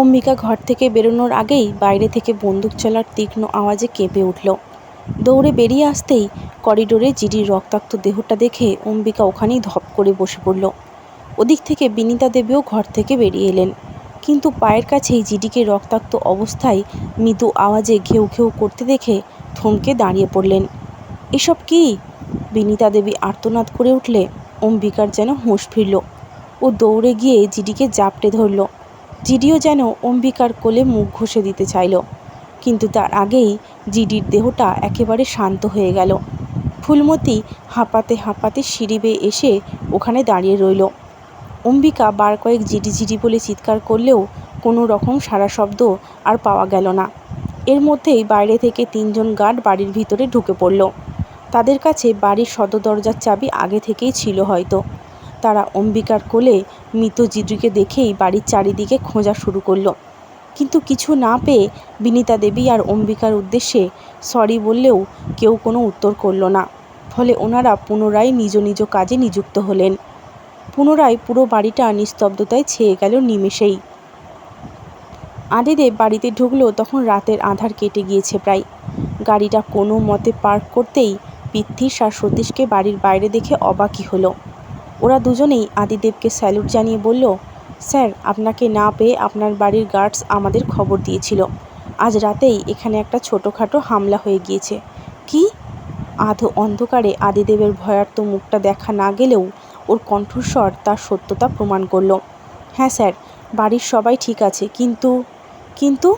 অম্বিকা ঘর থেকে বেরোনোর আগেই বাইরে থেকে বন্দুক চলার তীক্ষ্ণ আওয়াজে কেঁপে উঠল। দৌড়ে বেরিয়ে আসতেই করিডোরে জিডির রক্তাক্ত দেহটা দেখে অম্বিকা ওখানেই ধপ করে বসে পড়ল। ওদিক থেকে বিনিতা দেবীও ঘর থেকে বেরিয়ে এলেন। কিন্তু পায়ের কাছেই জিডিকে রক্তাক্ত অবস্থায় মৃদু আওয়াজে ঘেউ ঘেউ করতে দেখে থমকে দাঁড়িয়ে পড়লেন। এসব কি? বিনিতা দেবী আর্তনাদ করে উঠলে অম্বিকার যেন হুঁশ ফিরল। ও দৌড়ে গিয়ে জিডিকে জাপটে ধরল। জিডিও যেন অম্বিকার কোলে মুখ ঘষে দিতে চাইল। কিন্তু তার আগেই জিডির দেহটা একেবারে শান্ত হয়ে গেল। ফুলমতি হাঁপাতে হাঁপাতে সিঁড়ি বেয়ে এসে ওখানে দাঁড়িয়ে রইল। অম্বিকা বার কয়েক জিডি জিডি বলে চিৎকার করলেও কোনো রকম সারা শব্দ আর পাওয়া গেল না। এর মধ্যেই বাইরে থেকে তিনজন গার্ড বাড়ির ভিতরে ঢুকে পড়ল। তাদের কাছে বাড়ির সদর দরজার চাবি আগে থেকেই ছিল হয়তো। তারা অম্বিকার কোলে মৃত জিডুকে দেখেই বাড়ির চারিদিকে খোঁজা শুরু করল। কিন্তু কিছু না পেয়ে বিনিতা দেবী আর অম্বিকার উদ্দেশ্যে সরি বললেও কেউ কোনো উত্তর করল না। ফলে ওনারা পুনরায় নিজ নিজ কাজে নিযুক্ত হলেন। পুনরায় পুরো বাড়িটা নিস্তব্ধতায় ছেয়ে গেল নিমেষেই। আদিদেব বাড়িতে ঢুকলো তখন রাতের আধার কেটে গিয়েছে প্রায়। গাড়িটা কোনো মতে পার্ক করতেই পৃথ্বীশ আর সতীশকে বাড়ির বাইরে দেখে অবাকই হলো। ওরা দুজনেই আদিদেবকে স্যালুট জানিয়ে বলল, স্যার, আপনাকে না পেয়ে আপনার বাড়ির গার্ডস আমাদের খবর দিয়েছিল। আজ রাতেই এখানে একটা ছোটোখাটো হামলা হয়ে গিয়েছে। কি? আধো অন্ধকারে আদিদেবের ভয়ার্ত মুখটা দেখা না গেলেও ওর কণ্ঠস্বর তার সত্যতা প্রমাণ করল। হ্যাঁ স্যার, বাড়ির সবাই ঠিক আছে, কিন্তু কিন্তু?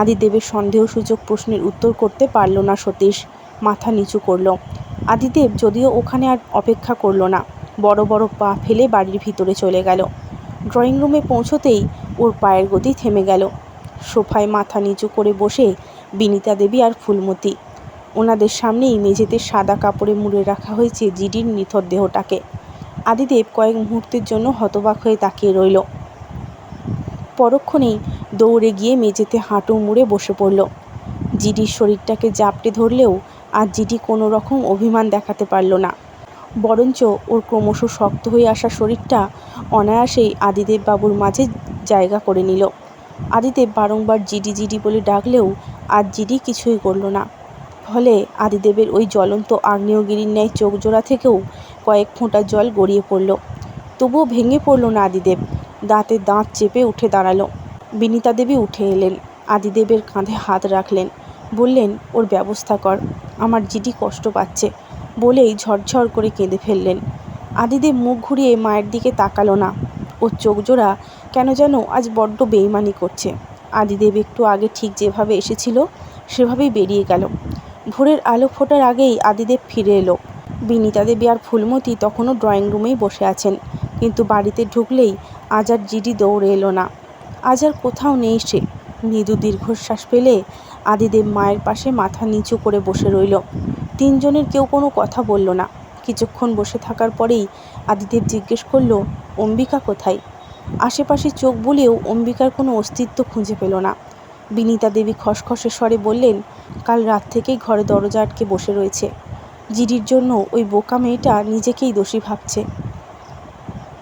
আদিদেবের সন্দেহসূচক প্রশ্নের উত্তর করতে পারল না সতীশ। মাথা নিচু করল। আদিদেব, যদিও ওখানে আর অপেক্ষা করল না বড় বড় পা ফেলে বাড়ির ভিতরে চলে গেল। ড্রয়িং রুমে পৌঁছতেই ওর পায়ের গতি থেমে গেল। সোফায় মাথা নিচু করে বসে বিনিতা দেবী আর ফুলমতি। ওনাদের সামনেই মেঝেতে সাদা কাপড়ে মুড়ে রাখা হয়েছে জিডির নিথর দেহটাকে। আদিদেব কয়েক মুহূর্তের জন্য হতবাক হয়ে তাকিয়ে রইল। পরক্ষণেই দৌড়ে গিয়ে মেঝেতে হাঁটু মুড়ে বসে পড়ল। জিডির শরীরটাকে জাপটে ধরলেও আর জিডি কোনো রকম অভিমান দেখাতে পারল না। বরঞ্চ ওর ক্রমশ শক্ত হয়ে আসা শরীরটা অনায়াসেই আদিদেব বাবুর মাঝে জায়গা করে নিল। আদিদেব বারংবার জিডি জিডি বলে ডাকলেও আর জিডি কিছুই করল না। ফলে আদিদেবের ওই জ্বলন্ত আগ্নেয়গিরির ন্যায় চোখ জোড়া থেকেও কয়েক ফোঁটা জল গড়িয়ে পড়ল। তবুও ভেঙে পড়ল না আদিদেব, দাঁতে দাঁত চেপে উঠে দাঁড়াল। বিনিতা দেবী উঠে এলেন, আদিদেবের কাঁধে হাত রাখলেন, বললেন, ওর ব্যবস্থা কর, আমার জিডি কষ্ট পাচ্ছে। বলেই ঝরঝর করে কেঁদে ফেললেন। আদিদেব মুখ ঘুরিয়ে মায়ের দিকে তাকালো না। ওর চোখ জোড়া কেন যেন আজ বড্ড বেইমানি করছে। আদিদেব একটু আগে ঠিক যেভাবে এসেছিল, সেভাবেই বেরিয়ে গেল। ভোরের আলো ফোটার আগেই আদিদেব ফিরে এলো। বিনিতা দেবী আর ফুলমতি তখনও ড্রয়িং রুমেই বসে আছেন, কিন্তু বাড়িতে ঢুকলেই আজ আর জিডি দৌড়ে এলো না। আজ আর কোথাও নেই সে। মৃদু দীর্ঘশ্বাস ফেলে আদিদেব মায়ের পাশে মাথা নিচু করে বসে রইল। তিনজনের কেউ কোনো কথা বলল না। কিছুক্ষণ বসে থাকার পরেই আদিদেব জিজ্ঞেস করল, অম্বিকা কোথায়? আশেপাশে চোখ বুলিয়েও অম্বিকার কোনো অস্তিত্ব খুঁজে পেল না। বিনিতা দেবী খসখসে স্বরে বললেন, কাল রাত থেকেই ঘরে দরজা আটকে বসে রয়েছে। জিডির জন্য ওই বোকা মেয়েটা নিজেকেই দোষী ভাবছে।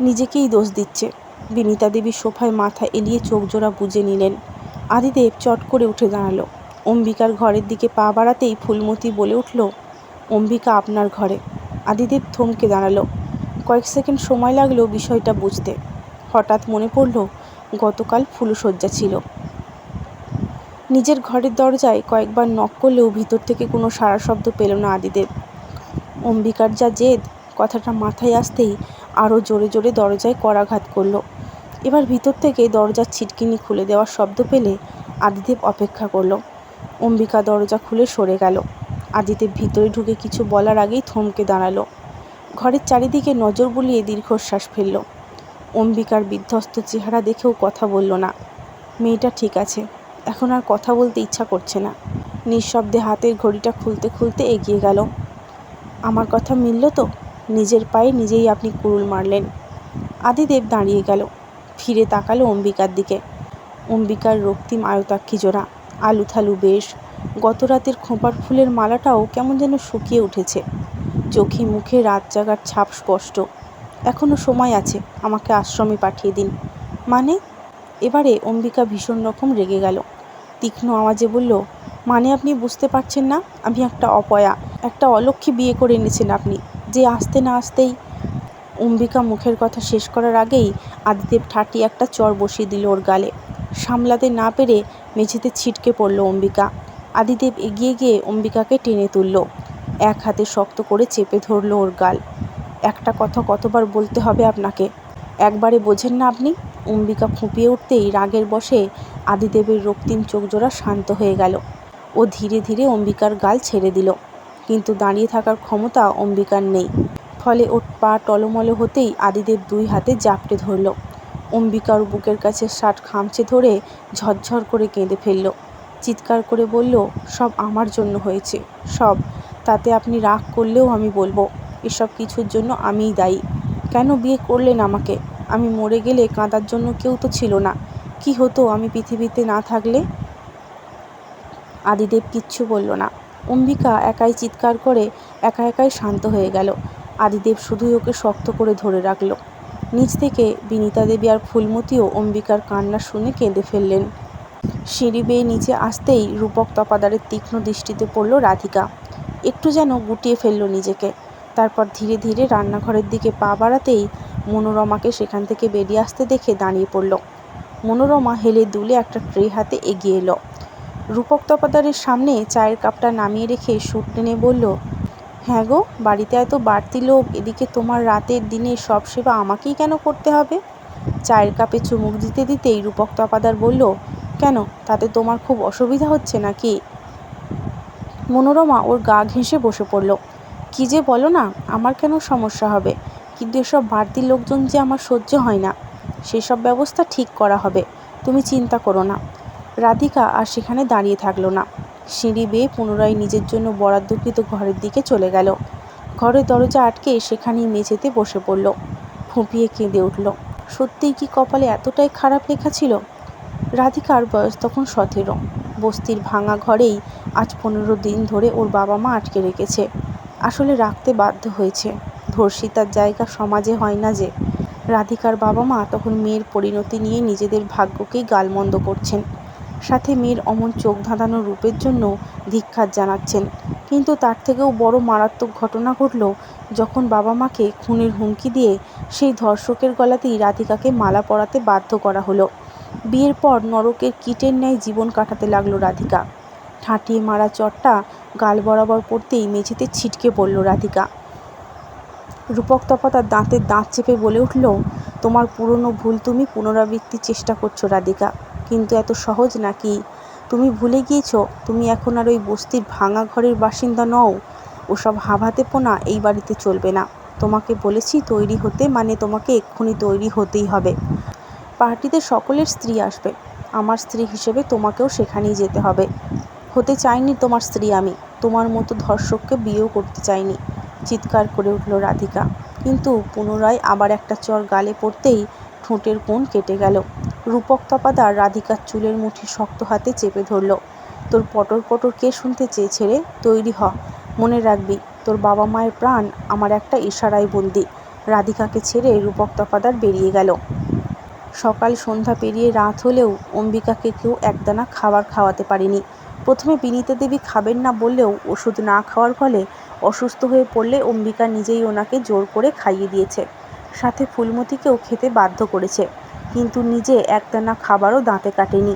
নিজেকেই দোষ দিচ্ছে। বিনিতা দেবী সোফায় মাথা এলিয়ে চোখ জোড়া বুঝে নিলেন। আদিদেব চট করে উঠে দাঁড়াল। অম্বিকার ঘরের দিকে পা বাড়াতেই ফুলমতি বলে উঠল, অম্বিকা আপনার ঘরে। আদিদেব থমকে দাঁড়াল। কয়েক সেকেন্ড সময় লাগল বিষয়টা বুঝতে। হঠাৎ মনে পড়ল, গতকাল ফুলশয্যা ছিল। নিজের ঘরের দরজায় কয়েকবার নক করলেও ভিতর থেকে কোনো সারা শব্দ পেল না আদিদেব। অম্বিকার যা জেদ, কথাটা মাথায় আসতেই আরও জোরে জোরে দরজায় করাঘাত করল। এবার ভিতর থেকে দরজার ছিটকিনি খুলে দেওয়ার শব্দ পেলে আদিদেব অপেক্ষা করল। অম্বিকা দরজা খুলে সরে গেল। আদিদেব ভিতরে ঢুকে কিছু বলার আগেই থমকে দাঁড়াল। ঘরের চারিদিকে নজর বুলিয়ে দীর্ঘশ্বাস ফেলল। অম্বিকার বিধ্বস্ত চেহারা দেখেও কথা বলল না। মেয়েটা ঠিক আছে। এখন আর কথা বলতে ইচ্ছা করছে না। নিঃশব্দে হাতের ঘড়িটা খুলতে খুলতে এগিয়ে গেল। আমার কথা মিলল তো? নিজের পায়ে নিজেই আপনি কুরুল মারলেন। আদিদেব দাঁড়িয়ে গেল। ফিরে তাকালো অম্বিকার দিকে। অম্বিকার রক্তিম আয়তাক্ষী জোড়া। আলুথালু বেশ। গত রাতের খোঁপার ফুলের মালাটাও কেমন যেন শুকিয়ে উঠেছে। চোখে মুখে রাত জাগার ছাপ স্পষ্ট। এখনও সময় আছে, আমাকে আশ্রমে পাঠিয়ে দিন। মানে? এবারে অম্বিকা ভীষণ রকম রেগে গেল। তীক্ষ্ণ আওয়াজে বলল মানে আপনি বুঝতে পারছেন না? আমি একটা অপয়া। একটা অলক্ষী বিয়ে করে এনেছেন আপনি। যে আসতে না আসতেই অম্বিকা মুখের কথা শেষ করার আগেই আদিদেব ঠাটি একটা চর বসিয়ে দিল ওর গালে। সামলাতে না পেরে মেঝেতে ছিটকে পড়ল অম্বিকা। আদিদেব এগিয়ে গিয়ে অম্বিকাকে টেনে তুলল। এক হাতে শক্ত করে চেপে ধরল ওর গাল। একটা কথা কতবার বলতে হবে আপনাকে? একবারে বোঝেন না আপনি? অম্বিকা ফুঁপিয়ে উঠতেই রাগের বসে আদিদেবের রক্তিম চোখজোড়া শান্ত হয়ে গেল। ও ধীরে ধীরে অম্বিকার গাল ছেড়ে দিল। কিন্তু দাঁড়িয়ে থাকার ক্ষমতা অম্বিকার নেই। ফলে ওর পা টলমলে হতেই আদিদেব দুই হাতে জাপটে ধরল। অম্বিকার বুকের কাছে শার্ট খামচে ধরে ঝরঝর করে কেঁদে ফেলল। চিৎকার করে বলল, সব আমার জন্য হয়েছে, সব। তাতে আপনি রাগ করলেও আমি বলব, এসব কিছুর জন্য আমিই দায়ী। কেন বিয়ে করলেন আমাকে? আমি মরে গেলে কাঁদার জন্য কেউ তো ছিল না। কি হতো আমি পৃথিবীতে না থাকলে? আদিদেব কিচ্ছু বলল না। অম্বিকা একাই চিৎকার করে একা একাই শান্ত হয়ে গেল। আদিদেব শুধুই ওকে শক্ত করে ধরে রাখল। নিচ থেকে বিনিতা দেবী আর ফুলমতিও অম্বিকার কান্না শুনে কেঁদে ফেললেন। সিঁড়ি বেয়ে নিচে আসতেই রূপক তপাদারের তীক্ষ্ণ দৃষ্টিতে পড়ল রাধিকা। একটু যেন গুটিয়ে ফেলল নিজেকে। তারপর ধীরে ধীরে রান্নাঘরের দিকে পা বাড়াতেই মনোরমাকে সেখান থেকে বেরিয়ে আসতে দেখে দাঁড়িয়ে পড়ল। মনোরমা হেলে দুলে একটা ট্রে হাতে এগিয়ে এলো। রূপক তপাদারের সামনে চায়ের কাপটা নামিয়ে রেখে সুট টেনে বলল হ্যাঁ গো, বাড়িতে এত বাড়তি লোক, এদিকে তোমার রাতের দিনে সব সেবা আমাকেই কেন করতে হবে? চায়ের কাপে চুমুক দিতে দিতেই রূপক তপাদার বলল, কেন, তাতে তোমার খুব অসুবিধা হচ্ছে নাকি? মনোরমা ওর গা ঘেঁষে বসে পড়ল, কী যে বলো না, আমার কেন সমস্যা হবে? কিন্তু এসব বাড়তি লোকজন যে আমার সহ্য হয় না, সেসব ব্যবস্থা ঠিক করা হবে, তুমি চিন্তা করো না। রাধিকা আর সেখানে দাঁড়িয়ে থাকল না। সিঁড়ি বেয়ে পুনরায় নিজের জন্য বরাদ্দকৃত ঘরের দিকে চলে গেল। ঘরের দরজা আটকে সেখানেই মেঝেতে বসে পড়ল। ফুঁপিয়ে কেঁদে উঠল। সত্যিই কি কপালে এতটাই খারাপ লেখা ছিল? রাধিকার বয়স তখন সতেরো। বস্তির ভাঙা ঘরেই আজ পনেরো দিন ধরে ওর বাবা মা আটকে রেখেছে। আসলে রাখতে বাধ্য হয়েছে। ধর্ষিতার জায়গা সমাজে হয় না যে। রাধিকার বাবা মা তখন মেয়ের পরিণতি নিয়ে নিজেদের ভাগ্যকেই গালমন্দ করছেন। সাথে মেয়ের অমন চোখ ধাঁধানো রূপের জন্য ধিক্ষার জানাচ্ছেন। কিন্তু তার থেকেও বড় মারাত্মক ঘটনা ঘটল যখন বাবা মাকে খুনের হুমকি দিয়ে সেই ধর্ষকের গলাতেই রাধিকাকে মালা পরাতে বাধ্য করা হলো। বিয়ের পর নরকের কীটের ন্যায় জীবন কাটাতে লাগল রাধিকা। ঠাঁটিয়ে মারা চটটা গাল বরাবর পড়তেই মেঝেতে ছিটকে পড়ল রাধিকা। রূপক তপতার দাঁতের দাঁত চেপে বলে উঠল, তোমার পুরনো ভুল তুমি পুনরাবৃত্তির চেষ্টা করছ রাধিকা। কিন্তু এত সহজ নাকি? তুমি ভুলে গিয়েছো, তুমি এখন আর ওই বস্তির ভাঙা ঘরের বাসিন্দা নও। ওসব হাভাতে পোনা এই বাড়িতে চলবে না। তোমাকে বলেছি তৈরি হতে মানে তোমাকে এক্ষুনি তৈরি হতেই হবে। পার্টিতে সকলের স্ত্রী আসবে। আমার স্ত্রী হিসেবে তোমাকেও সেখানেই যেতে হবে। হতে চাইনি তোমার স্ত্রী আমি। তোমার মতো ধর্ষককে বিয়েও করতে চাইনি। চিৎকার করে উঠল রাধিকা। কিন্তু পুনরায় আবার একটা চর গালে পড়তেই ঠোঁটের কোণ কেটে গেল। রূপক তপাদার রাধিকার চুলের মুঠি শক্ত হাতে চেপে ধরল। তোর পটর পটর কে শুনতে চেয়েছে রে? তৈরি হ। মনে রাখবি, তোর বাবা মায়ের প্রাণ আমার একটা ইশারায় বন্দি। রাধিকাকে ছেড়ে রূপক তপাদার বেরিয়ে গেল। সকাল সন্ধ্যা পেরিয়ে রাত হলেও অম্বিকাকে কেউ একদানা খাবার খাওয়াতে পারেনি। প্রথমে বিনীতা দেবী খাবেন না বললেও ওষুধ না খাওয়ার ফলে অসুস্থ হয়ে পড়লে অম্বিকা নিজেই ওনাকে জোর করে খাইয়ে দিয়েছে। সাথে ফুলমতিকেও খেতে বাধ্য করেছে। কিন্তু নিজে একদানা খাবারও দাঁতে কাটেনি।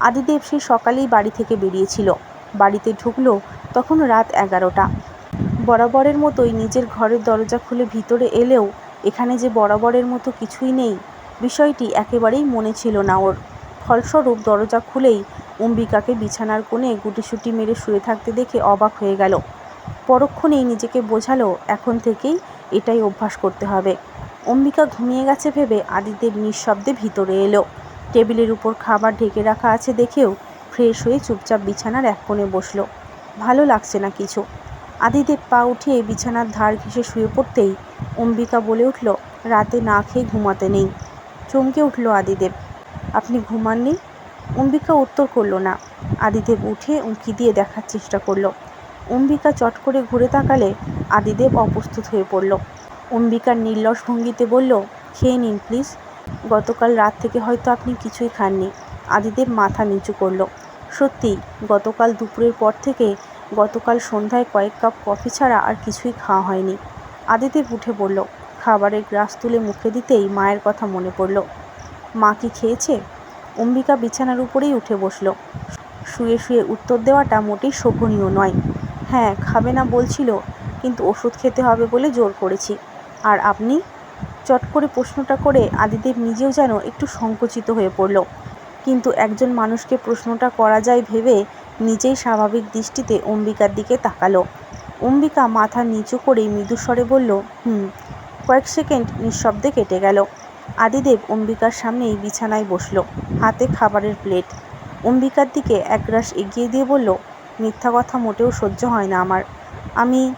আদিদেব সেই সকালেই বাড়ি থেকে বেরিয়েছিল। বাড়িতে ঢুকলো তখন রাত এগারোটা। বরাবরের মতোই নিজের ঘরের দরজা খুলে ভিতরে এলেও এখানে যে বরাবরের মতো কিছুই নেই, বিষয়টি একেবারেই মনে ছিল না ওর। ফলস্বরূপ দরজা খুলেই অম্বিকাকে বিছানার কোণে গুটিসুটি মেরে শুয়ে থাকতে দেখে অবাক হয়ে গেল। পরক্ষণেই নিজেকে বোঝালো, এখন থেকেই এটাই অভ্যাস করতে হবে। অম্বিকা ঘুমিয়ে গেছে ভেবে আদিদেব নিঃশব্দে ভিতরে এলো। টেবিলের উপর খাবার ঢেকে রাখা আছে দেখেও ফ্রেশ হয়ে চুপচাপ বিছানার এক কোণে বসল। ভালো লাগছে না কিছু। আদিদেব পা উঠিয়ে বিছানার ধার ঘেঁষে শুয়ে পড়তেই অম্বিকা বলে উঠল, রাতে না খেয়ে ঘুমাতে নেই। চমকে উঠল আদিদেব আপনি ঘুমাননি? অম্বিকা উত্তর করল, না। আদিদেব উঠে উঁকি দিয়ে দেখার চেষ্টা করল। অম্বিকা চট করে ঘুরে তাকালে আদিদেব অপ্রস্তুত হয়ে পড়ল। অম্বিকার নির্লস ভঙ্গিতে বলল, খেয়ে নিন, প্লিজ। গতকাল রাত থেকে হয়তো আপনি কিছুই খাননি। আদিদেব মাথা নিচু করল, সত্যি, গতকাল দুপুরের পর থেকে গতকাল সন্ধ্যায় কয়েক কাপ কফি ছাড়া আর কিছুই খাওয়া হয়নি। আদিদেব উঠে পড়ল, খাবারের গ্রাস তুলে মুখে দিতেই মায়ের কথা মনে পড়ল, মা কি খেয়েছে? অম্বিকা বিছানার উপরেই উঠে বসল, শুয়ে শুয়ে উত্তর দেওয়াটা মোটেই শোভনীয় নয় হ্যাঁ খাবে না বলছিল, কিন্তু ওষুধ খেতে হবে বলে জোর করেছি। আর আপনি চট করে প্রশ্নটা করে আদিদেব নিজেও যেন একটু সংকুচিত হয়ে পড়ল। কিন্তু একজন মানুষকে প্রশ্নটা করা যায় ভেবে নিজেই স্বাভাবিক দৃষ্টিতে অম্বিকার দিকে তাকালো। অম্বিকা মাথা নিচু করে মৃদুস্বরে বলল, হুম। কয়েক সেকেন্ড নিঃশব্দে কেটে গেল। আদিদেব অম্বিকার সামনেই বিছানায় বসল, হাতে খাবারের প্লেট। অম্বিকার দিকে এক গ্রাস এগিয়ে দিয়ে বলল, মিথ্যা কথা মোটেও সহ্য হয় না আমার। আমি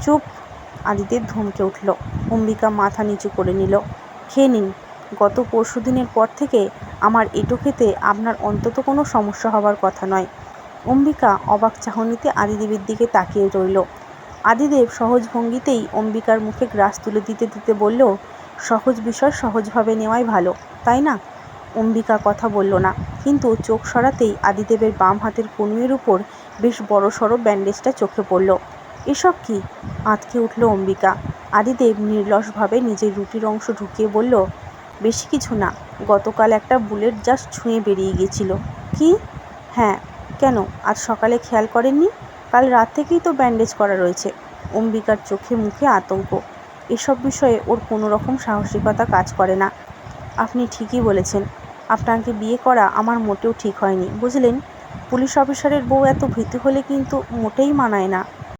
চুপ আদিদেব ধমকে উঠল। অম্বিকা মাথা নিচু করে নিল। খেয়ে নিন। গত পরশু দিনের পর থেকে আমার এটো খেতে আপনার অন্তত কোনো সমস্যা হবার কথা নয়। অম্বিকা অবাক চাহনিতে আদিদেবের দিকে তাকিয়ে রইল। আদিদেব সহজ ভঙ্গিতেই অম্বিকার মুখে গ্রাস তুলে দিতে দিতে বলল, সহজ বিষয় সহজভাবে নেওয়াই ভালো, তাই না? অম্বিকা কথা বলল না, কিন্তু চোখ সরাতেই আদিদেবের বাম হাতের কনুয়ের উপর বেশ বড়সড় ব্যান্ডেজটা চোখে পড়ল। এসব কি? আঁতকে উঠল অম্বিকা। আদিদেব নির্লসভাবে নিজের রুটির অংশ ঢুকিয়ে বলল, বেশি কিছু না, গতকাল একটা বুলেট জাস্ট ছুঁয়ে বেরিয়ে গিয়েছিল কি? হ্যাঁ কেন? আজ সকালে খেয়াল করেননি? কাল রাত থেকেই তো ব্যান্ডেজ করা রয়েছে। অম্বিকার চোখে মুখে আতঙ্ক। এসব বিষয়ে ওর কোনো রকম সাহসিকতা কাজ করে না। আপনি ঠিকই বলেছেন। আপনাকে বিয়ে করা আমার মোটেও ঠিক হয়নি, বুঝলেন? পুলিশ অফিসারের বউ এত ভীতু হলে কিন্তু মোটেই মানায় না।